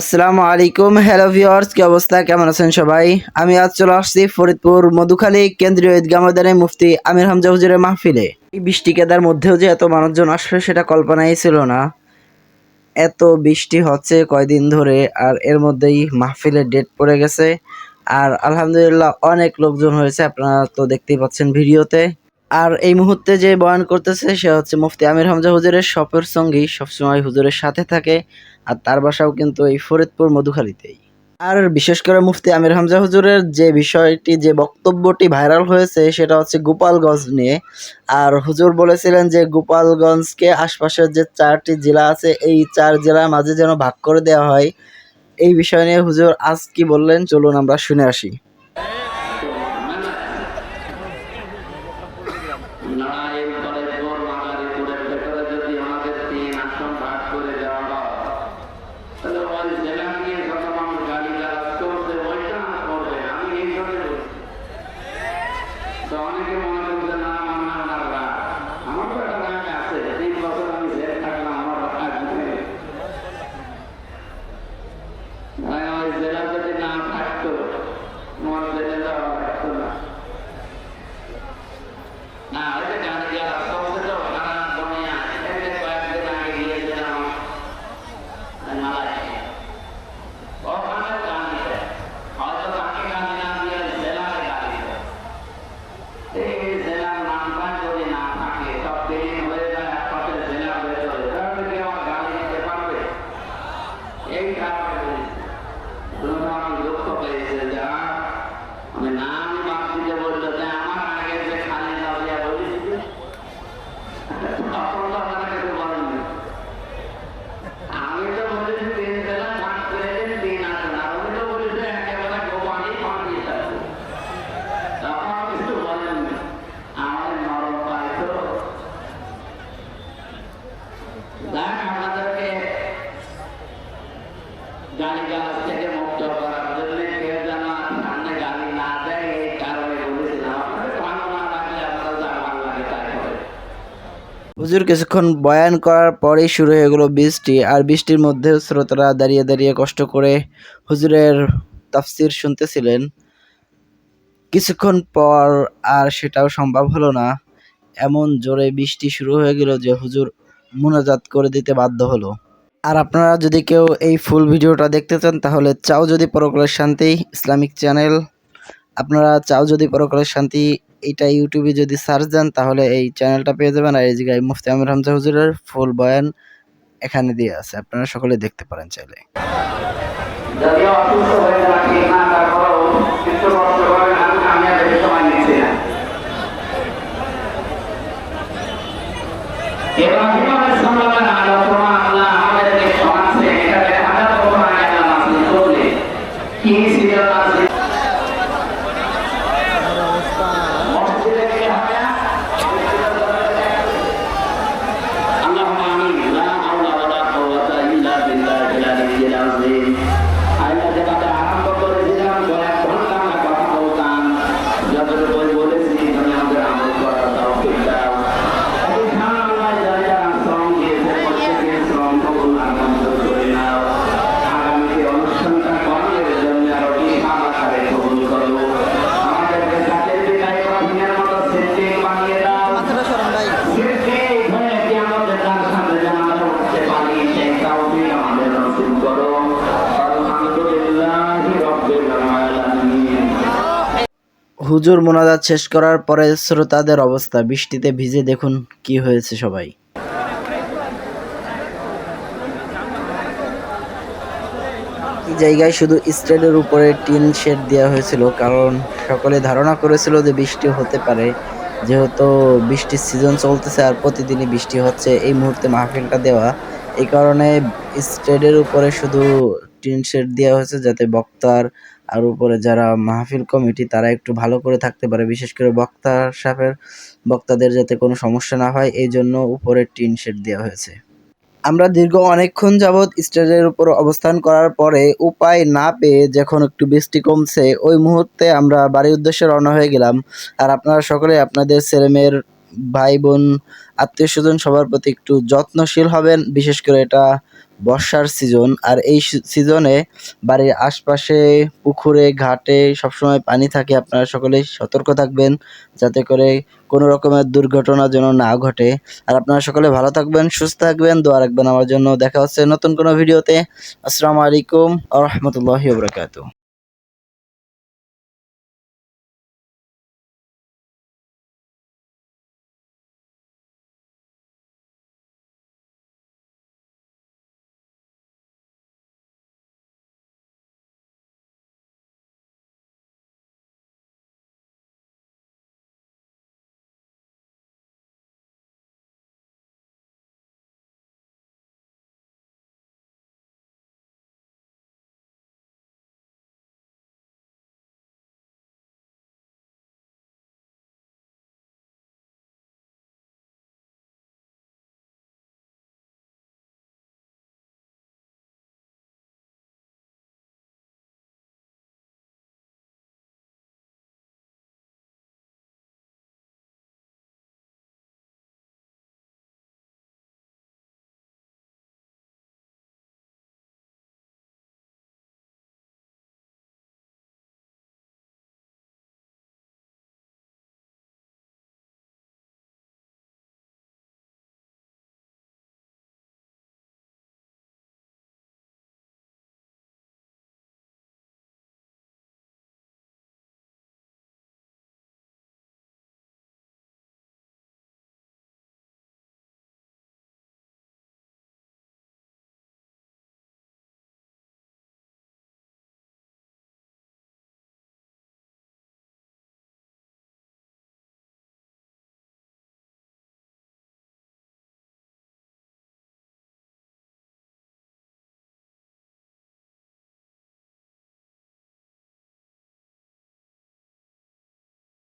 আসসালামু আলাইকুম hello viewers কি অবস্থা? কেমন আছেন সবাই? আমি আজ চলে আসছি ফরিদপুর মধুখালী কেন্দ্রীয় ঈদগাহ ময়দানে মুফতি আমির হামজা হুজুরের মাহফিলে। এই বৃষ্টি কেদার মধ্যেও যে এত মানুষজন আসবে সেটা কল্পনাই ছিল না। এত বৃষ্টি হচ্ছে কয়দিন ধরে আর এর মধ্যেই মাহফিলের ডেট পড়ে গেছে। আর আলহামদুলিল্লাহ অনেক লোকজন হয়েছে, আপনারা তো দেখতেই পাচ্ছেন ভিডিওতে। আর এই মুহূর্তে যে বয়ান করতেছে, সে হচ্ছে মুফতি আমির হামজা হুজুরের শপের সঙ্গী, সবসময় হুজুরের সাথে থাকে, আর তার বাসাও কিন্তু এই ফরিদপুর মধুখালীতেই। আর বিশেষ করে মুফতি আমির হামজা হুজুরের যে বিষয়টি, যে বক্তব্যটি ভাইরাল হয়েছে, সেটা হচ্ছে গোপালগঞ্জ নিয়ে। আর হুজুর বলেছিলেন যে গোপালগঞ্জকে আশপাশের যে চারটি জেলা আছে, এই চার জেলার মাঝে যেন ভাগ করে দেওয়া হয়, এই বিষয় নিয়ে হুজুর আজ কি বললেন, চলুন আমরা শুনে আসি। আসন ভাগ করে দেওয়া তাহলে ওই জেলা নিয়ে যত মানুষ আমি এই জন্য তো অনেকে মনে করছে না আমার না ওনার রাগ আমার তো একটা রাগ আছে তিন বছর আমি জেল থাকলাম আমার রাগ নেই ভাই, ওই জেলা যদি না থাকতো আমার জেলে যাওয়া লাগতো না না ওইটা গাড়ি যারা চলছে তো সারা দুনিয়া এখানে কয়েকদিন আগে গিয়েছিলাম মালয়েশিয়া ওখানে গান দিতে হয়তো তাকে গান না দিয়ে জেলায় গান দিতে এই জেলার নামটা যদি না থাকে সব বিলীন হয়ে যায় একসাথে জেলার ভেতরে তাহলে কি আমার গাড়ি দিতে পারবে এই কারণে বলছি দুটো আমি দুঃখ পেয়েছে যে আর আমি নাম বাদ দিতে বলল যে আমার আগে যে খালি দাবিয়া বলেছিল তখন তো আপনারা কিছু বলেননি আমি তো বলেছি তিন জেলা ভাগ করে দিন তিন আসেন আর উনি তো বলেছে একেবারে গোপানি পাঁচ আছে তখন কিছু বলেননি আমাদের নরম পাই তো যাক আমাদেরকে গালি গালাজ থেকে মুক্ত করার জন্য কেউ যেন সামনে গালি না দেয়, এই কারণে হুজুর, কিছুক্ষণ বয়ান করার পরেই শুরু হয়ে গেলো বৃষ্টি, আর বৃষ্টির মধ্যে শ্রোতারা দাঁড়িয়ে দাঁড়িয়ে কষ্ট করে হুজুরের তাফসির শুনতেছিলেন। কিছুক্ষণ পর আর সেটাও সম্ভব হলো না। এমন জোরে বৃষ্টি শুরু হয়ে গেল যে হুজুর মোনাজাত করে দিতে বাধ্য হলো। আর আপনারা যদি কেউ এই ফুল ভিডিওটা দেখতে চান, তাহলে চাও যদি পরকালের শান্তি ইসলামিক চ্যানেল। আপনারা চাও যদি পরকালের শান্তি এইটা ইউটিউবে যদি সার্চ দেন, তাহলে এই চ্যানেলটা পেয়ে যাবেন। আর এই জায়গায় মুফতি আমির হামজা হুজুরের ফুল বয়ান এখানে দিয়ে আছে, আপনারা সকলে দেখতে পারেন চাইলে। হুজুর মোনাজাত শেষ করার পরে শ্রোতাদের অবস্থা। বৃষ্টিতে ভিজে দেখুন কি হয়েছে সবাই। জায়গায় শুধু স্টেডের উপরে টিন শেড দেওয়া হয়েছিল, কারণ সকলে ধারণা করেছিল যে বৃষ্টি হতে পারে। যেহেতু বৃষ্টির সিজন চলতেছে আর প্রতিদিনই বৃষ্টি হচ্ছে, এই মুহূর্তে মাহফিলটা দেওয়া। এই কারণে স্টেডের উপরে শুধু টিন শেড দেওয়া হয়েছে যাতে বক্তার আর উপরে যারা মাহফিল কমিটি, তারা একটু ভালো করে থাকতে পারে। বিশেষ করে বক্তা সাহেবের, বক্তাদের যাতে কোনো সমস্যা না হয়, এই জন্য উপরে টিন শেড দেওয়া হয়েছে। আমরা দীর্ঘ অনেকক্ষণ যাবৎ স্টেজের উপর অবস্থান করার পরে উপায় না পেয়ে যখন একটু বৃষ্টি কমছে, ওই মুহূর্তে আমরা বাড়ির উদ্দেশ্যে রওনা হয়ে গেলাম। আর আপনারা সকলে আপনাদের ছেলেমেয়ের ভাই বোন আত্মীয় স্বজন সবার প্রতি একটু যত্নশীল হবেন, বিশেষ করে এটা বর্ষার সিজন আর এই সিজনে বাড়ির আশপাশে, পুকুরে, ঘাটে সবসময় পানি থাকে, আপনারা সকলেই সতর্ক থাকবেন, যাতে করে কোনো রকমের দুর্ঘটনা যেন না ঘটে। আর আপনারা সকলে ভালো থাকবেন, সুস্থ থাকবেন, দোয়া রাখবেন আমার জন্য। দেখা হচ্ছে নতুন কোনো ভিডিওতে আসসালামু আলাইকুম আ